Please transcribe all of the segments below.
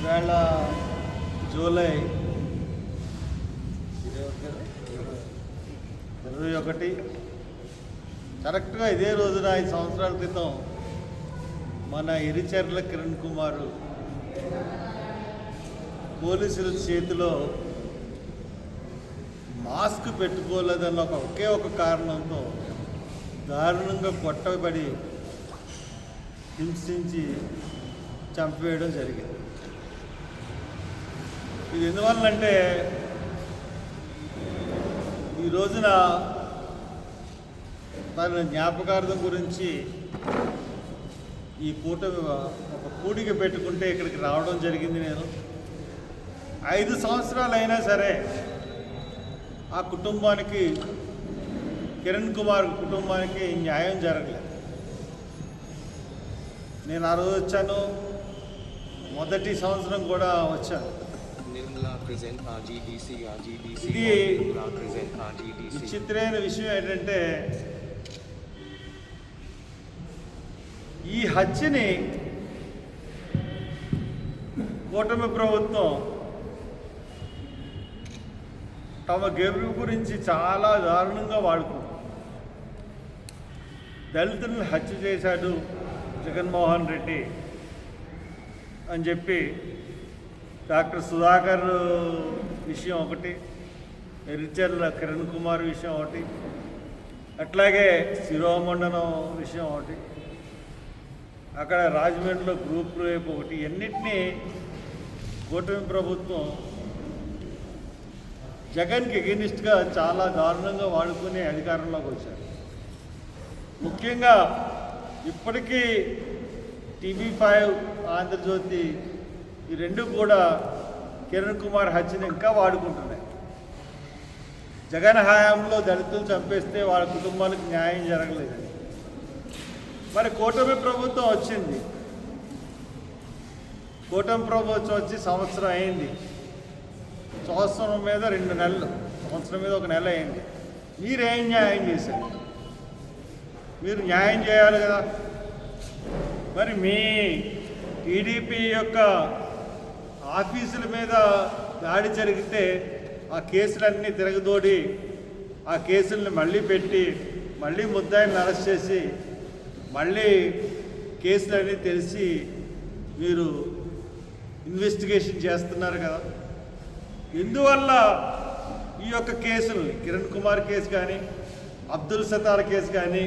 వేళ జూలై ఇరవై ఒకటి. కరెక్ట్గా ఇదే రోజున ఐదు సంవత్సరాల క్రితం మన ఇరిచర్ల కిరణ్ కుమారు పోలీసుల చేతిలో మాస్క్ పెట్టుకోలేదన్న ఒక ఒకే ఒక కారణంతో దారుణంగా కొట్టబడి హింసించి చంపేయడం జరిగింది. ఇది ఎందువల్లంటే ఈ రోజున తన జ్ఞాపకార్థం గురించి ఈ కూటమి ఒక కూడిక పెట్టుకుంటే ఇక్కడికి రావడం జరిగింది నేను. ఐదు సంవత్సరాలు అయినా సరే ఆ కుటుంబానికి కిరణ్ కుమార్ కుటుంబానికి న్యాయం జరగలేదు. నేను ఆ రోజు వచ్చాను. మొదటి సంవత్సరం కూడా వచ్చాను. ఇది. విచిత్రమైన విషయం ఏంటంటే ఈ హత్యని కూటమి ప్రభుత్వం తమ గెలుపు గురించి చాలా దారుణంగా వాడుకుంది. దళితులను హత్య చేశాడు. జగన్మోహన్ రెడ్డి అని చెప్పి డాక్టర్ సుధాకర్ విషయం ఒకటి ఎరిచర్ల కిరణ్ కుమార్ విషయం ఒకటి అట్లాగే శిరోమండనం విషయం ఒకటి అక్కడ రాజమండ్రిలో గ్రూప్ రేపు ఒకటి ఎన్నిటినీ కూటమి ప్రభుత్వం జగన్కి ఎగెనిస్ట్గా చాలా దారుణంగా వాడుకుని అధికారంలోకి వచ్చారు. ముఖ్యంగా ఇప్పటికీ టీవీ ఫైవ్ ఆంధ్రజ్యోతి ఈ రెండు కూడా కిరణ్ కుమార్ హత్యను ఇంకా వాడుకుంటున్నాయి. జగన్ హయాంలో దళితులు చంపేస్తే వాళ్ళ కుటుంబాలకు న్యాయం జరగలేదని మరి కూటమి ప్రభుత్వం వచ్చింది. కూటమి ప్రభుత్వం వచ్చి సంవత్సరం అయింది. సంవత్సరం మీద రెండు నెలలు సంవత్సరం మీద ఒక నెల అయింది. మీరేం న్యాయం చేశారు? మీరు న్యాయం చేయాలి కదా. మరి మీ టీడీపీ యొక్క ఆఫీసుల మీద దాడి జరిగితే ఆ కేసులన్నీ తిరగదోడి ఆ కేసుల్ని మళ్ళీ పెట్టి మళ్ళీ ముద్దాయిని అరెస్ట్ చేసి మళ్ళీ కేసులన్నీ తెలిసి మీరు ఇన్వెస్టిగేషన్ చేస్తున్నారు కదా. ఎందువల్ల ఈ యొక్క కేసులు కిరణ్ కుమార్ కేసు కానీ అబ్దుల్ సతార్ కేసు కానీ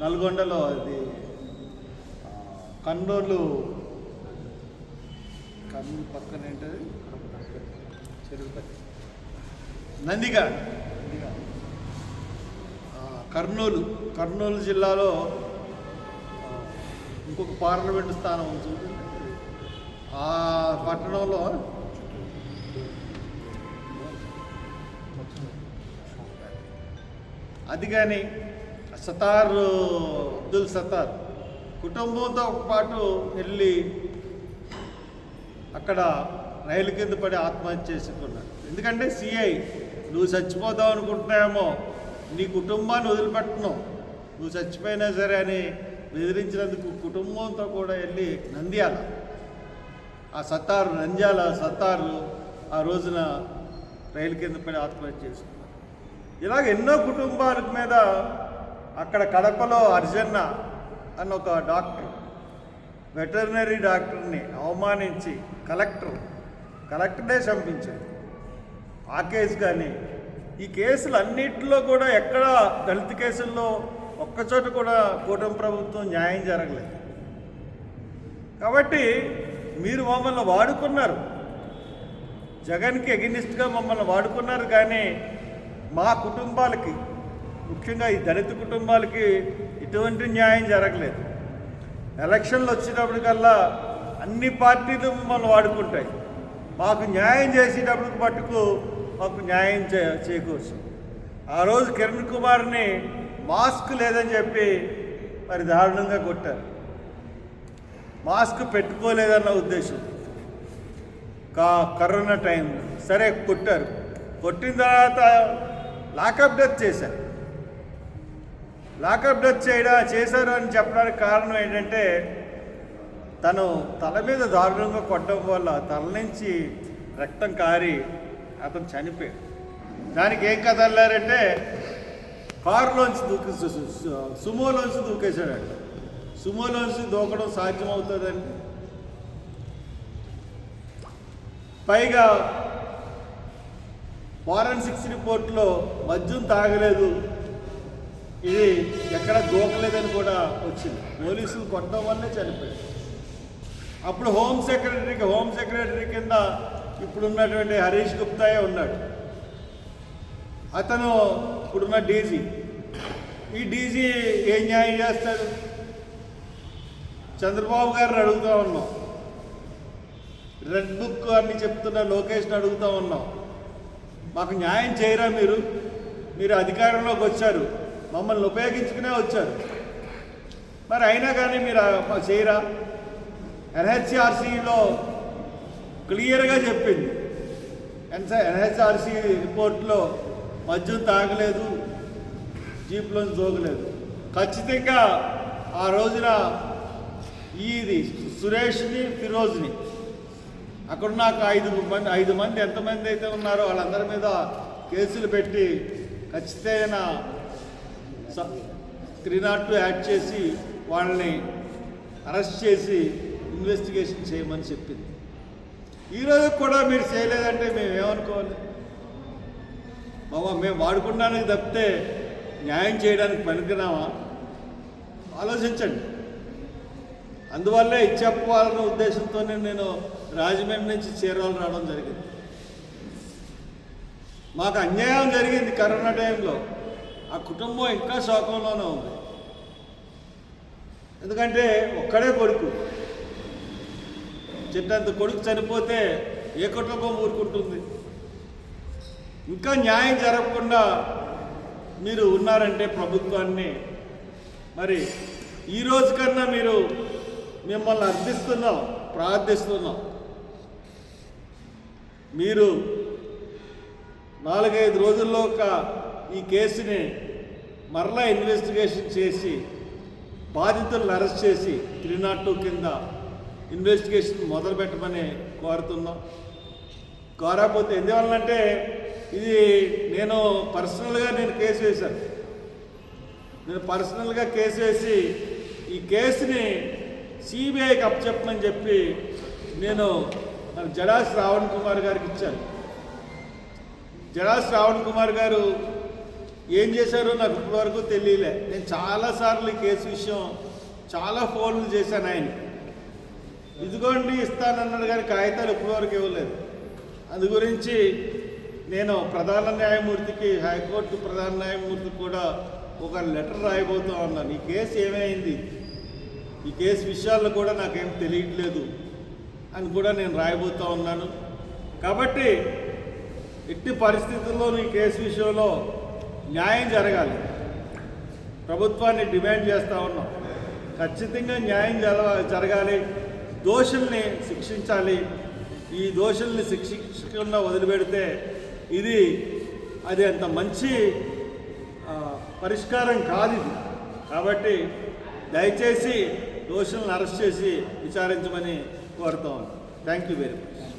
నల్గొండలో అది కర్నూలు కర్నూలు పక్కన ఏంటది? చెరుపతి నందిగాడ్. కర్నూలు. కర్నూలు జిల్లాలో ఇంకొక పార్లమెంటు స్థానం ఉంది ఆ పట్టణంలో అది కానీ సతార్ అబ్దుల్ సతార్. కుటుంబంతో పాటు వెళ్ళి అక్కడ రైలు కింద పడి ఆత్మహత్య చేసుకున్నాడు ఎందుకంటే సిఐ నువ్వు చచ్చిపోదాం అనుకుంటున్నామో నీ కుటుంబాన్ని వదిలిపెట్టను. నువ్వు చచ్చిపోయినా సరే అని బెదిరించినందుకు కుటుంబంతో కూడా వెళ్ళి నంద్యాల. ఆ సత్తారు నంద్యాల సత్తారు ఆ రోజున రైలు కింద పడి ఆత్మహత్య చేసుకున్నారు. ఇలాగ ఎన్నో కుటుంబాల మీద అక్కడ కడపలో అర్జన్న అన్న ఒక డాక్టర్ వెటర్నరీ డాక్టర్ని అవమానించి కలెక్టర్ కలెక్టరే చంపించారు ఆ కేసు కానీ ఈ కేసులు అన్నింటిలో కూడా ఎక్కడ దళిత కేసుల్లో ఒక్కచోట కూడా కూటమి ప్రభుత్వం న్యాయం జరగలేదు. కాబట్టి మీరు మమ్మల్ని వాడుకున్నారు. జగన్కి ఎగనిస్ట్గా మమ్మల్ని వాడుకున్నారు కానీ మా కుటుంబాలకి ముఖ్యంగా ఈ దళిత కుటుంబాలకి ఎటువంటి న్యాయం జరగలేదు. ఎలక్షన్లు వచ్చేటప్పటికల్లా అన్ని పార్టీలు మమ్మల్ని వాడుకుంటాయి. మాకు న్యాయం చేసేటప్పటికి మట్టుకు మాకు న్యాయం చే చేకూర్చు ఆ రోజు కిరణ్ కుమార్ని మాస్క్ లేదని చెప్పి మరి దారుణంగా కొట్టారు. మాస్క్ పెట్టుకోలేదన్న ఉద్దేశం. కా కరోనా టైంలో. సరే కొట్టారు. కొట్టిన తర్వాత లాకప్ డెత్ చేశారు. లాకప్ డెత్ చేయడం చేశారు అని చెప్పడానికి కారణం ఏంటంటే తను తల మీద దారుణంగా కొట్టడం వల్ల తల నుంచి రక్తం కారి అతను చనిపోయాడు. దానికి ఏం కథ అల్లారంటే కారులోంచి దూకి సుమోలోంచి దూకేశాడంట. సుమోలోంచి దూకడం సాధ్యమవుతుందండి? పైగా ఫారెన్సిక్స్ రిపోర్ట్లో మద్యం తాగలేదు ఇది ఎక్కడ దూకలేదని కూడా వచ్చింది. పోలీసులు కొట్టడం వల్లే చనిపోయాడు అప్పుడు హోమ్ సెక్రటరీకి హోమ్ సెక్రటరీ కింద ఇప్పుడున్నటువంటి హరీష్ గుప్తాయే ఉన్నాడు. అతను ఇప్పుడున్న డీజీ. ఈ డీజీ ఏం న్యాయం చేస్తాడు చంద్రబాబు గారిని అడుగుతా ఉన్నాం. రెడ్ బుక్ అని చెప్తున్న లోకేష్ని అడుగుతూ ఉన్నాం. మాకు న్యాయం చేయరా మీరు? మీరు అధికారంలోకి వచ్చారు. మమ్మల్ని ఉపయోగించుకునే వచ్చారు. మరి అయినా కానీ మీరు చేయరా? ఎన్హెచ్ఆర్సీలో క్లియర్గా చెప్పింది. ఎన్స ఎన్హెచ్ఆర్సీ రిపోర్ట్లో మద్యం తాగలేదు జీప్లోని జోగలేదు. ఖచ్చితంగా ఆ రోజున ఇది సురేష్ని ఫిరోజ్ని అక్కడ నాకు ఐదు మంది ఐదు మంది ఎంతమంది అయితే ఉన్నారో వాళ్ళందరి మీద కేసులు పెట్టి ఖచ్చితమైన త్రీ నాట్ టూ యాడ్ చేసి వాళ్ళని అరెస్ట్ చేసి ఇన్వెస్టిగేషన్ చేయమని చెప్పింది. ఈరోజు కూడా మీరు చేయలేదంటే మేము ఏమనుకోవాలి? బాబా మేము వాడుకోవడానికి తప్పితే న్యాయం చేయడానికి పనికిరామా ఆలోచించండి. అందువల్లే ఇచ్చెప్పాలన్న ఉద్దేశంతోనే నేను రాజమండ్రి నుంచి చీరాలు రావడం జరిగింది. మాకు అన్యాయం జరిగింది కరోనా టైంలో. ఆ కుటుంబం ఇంకా శోకంలోనే ఉంది. ఎందుకంటే ఒక్కడే కొడుకు. చెట్టంత కొడుకు చనిపోతే ఏ కుటుంబం ఊరుకుంటుంది? ఇంకా న్యాయం జరగకుండా మీరు ఉన్నారంటే ప్రభుత్వాన్ని. మరి ఈ రోజు కన్నా మీరు మిమ్మల్ని అర్థిస్తున్నాం ప్రార్థిస్తున్నాం. మీరు నాలుగైదు రోజుల్లో ఒక ఈ కేసుని మరలా ఇన్వెస్టిగేషన్ చేసి బాధితులను అరెస్ట్ చేసి త్రీ నాట్ టూ కింద ఇన్వెస్టిగేషన్ మొదలు పెట్టమని కోరుతున్నాం. కోరకపోతే ఎందువల్లంటే ఇది నేను పర్సనల్గా నేను కేసు వేశాను. నేను పర్సనల్గా కేసు వేసి ఈ కేసుని సిబిఐకి అప్పచెప్పమని చెప్పి నేను మన జడా శ్రావణ్ కుమార్ గారికి ఇచ్చాను. జడా శ్రావణ్ కుమార్ గారు ఏం చేశారో నాకు ఇప్పటివరకు తెలియలే. నేను చాలాసార్లు ఈ కేసు విషయం చాలా ఫోన్లు చేశాను ఆయన ఇదిగోండి ఇస్తానన్నాడు కానీ కాగితాలు ఇప్పటివరకు ఇవ్వలేదు. అందు గురించి నేను ప్రధాన న్యాయమూర్తికి హైకోర్టు ప్రధాన న్యాయమూర్తికి కూడా ఒక లెటర్ రాయబోతూ ఉన్నాను. ఈ కేసు ఏమైంది? ఈ కేసు విషయాల్లో కూడా నాకేం తెలియట్లేదు అని కూడా నేను రాయబోతూ ఉన్నాను. కాబట్టి ఎట్టి పరిస్థితుల్లో ఈ కేసు విషయంలో న్యాయం జరగాలి. ప్రభుత్వాన్ని డిమాండ్ చేస్తూ ఉన్నాం. ఖచ్చితంగా న్యాయం జర జరగాలి. దోషుల్ని శిక్షించాలి. ఈ దోషుల్ని శిక్షించకుండా వదిలిపెడితే ఇది అది అంత మంచి పరిష్కారం కాదు ఇది. కాబట్టి దయచేసి దోషులను అరెస్ట్ చేసి విచారించమని కోరుతా థ్యాంక్ యూ వెరీ మచ్.